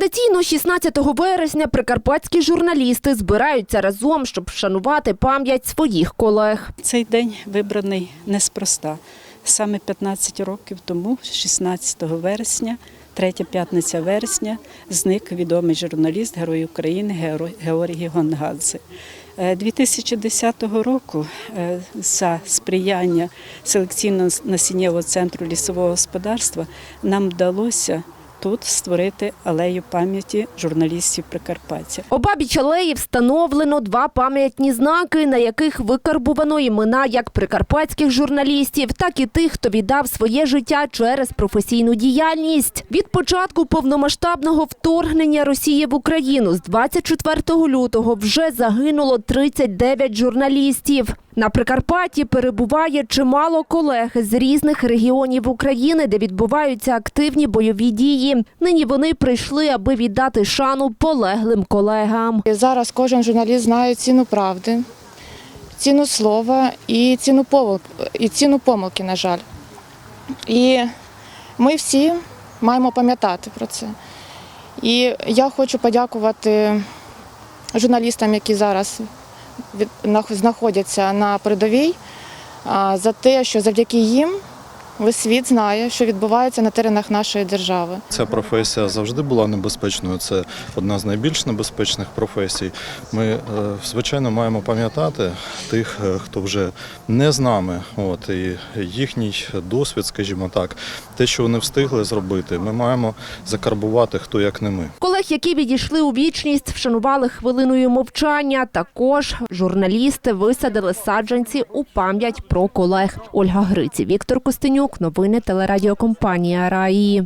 Традиційно 16 вересня прикарпатські журналісти збираються разом, щоб вшанувати пам'ять своїх колег. Цей день вибраний неспроста. Саме 15 років тому, 16 вересня, третя п'ятниця вересня, зник відомий журналіст, герой України Георгій Гонгадзе. Е, 2010 року е, за сприяння селекційно-насіннєвого центру лісового господарства нам вдалося тут створити алею пам'яті журналістів Прикарпаття. Обабіч алеї встановлено два пам'ятні знаки, на яких викарбувано імена як прикарпатських журналістів, так і тих, хто віддав своє життя через професійну діяльність. Від початку повномасштабного вторгнення Росії в Україну з 24 лютого вже загинуло 39 журналістів. На Прикарпатті перебуває чимало колег з різних регіонів України, де відбуваються активні бойові дії. Нині вони прийшли, аби віддати шану полеглим колегам. Зараз кожен журналіст знає ціну правди, ціну слова і ціну помилки, і ціну помилки, на жаль. І ми всі маємо пам'ятати про це. І я хочу подякувати журналістам, які зараз знаходяться на передовій, за те, що завдяки їм весь світ знає, що відбувається на теренах нашої держави. Ця професія завжди була небезпечною. Це одна з найбільш небезпечних професій. Ми, е, звичайно, маємо пам'ятати тих, е, хто вже не з нами. От і їхній досвід, скажімо так, те, що вони встигли зробити, ми маємо закарбувати хто як не ми. Колег, які відійшли у вічність, вшанували хвилиною мовчання. Також журналісти висадили саджанці у пам'ять про колег. Ольга Гриці, Віктор Костенюк. Новини телерадіокомпанія Раї.